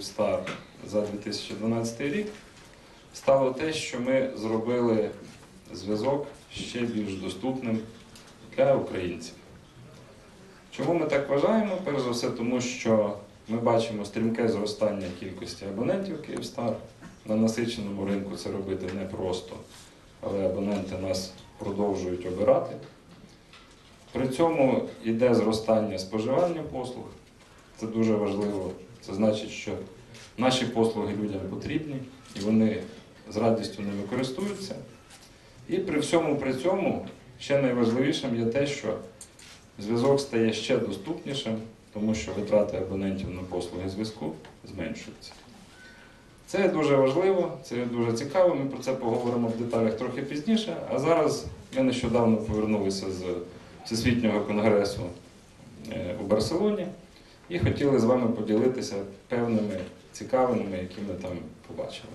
Київстар за 2012 рік стало те, що ми зробили зв'язок ще більш доступним для українців. Чому ми так вважаємо? Перш за все, тому що ми бачимо стрімке зростання кількості абонентів Київстар. На насиченому ринку це робити непросто, але абоненти нас продовжують обирати. При цьому йде зростання споживання послуг. Це дуже важливо. Це значить, що наші послуги людям потрібні і вони з радістю ними користуються. І при всьому при цьому ще найважливішим є те, що зв'язок стає ще доступнішим, тому що витрати абонентів на послуги зв'язку зменшуються. Це дуже важливо, це дуже цікаво. Ми про це поговоримо в деталях трохи пізніше. А зараз ми нещодавно повернулися з Всесвітнього конгресу е, у Барселоні і хотіли з вами поділитися певними цікавинами, які ми там побачили.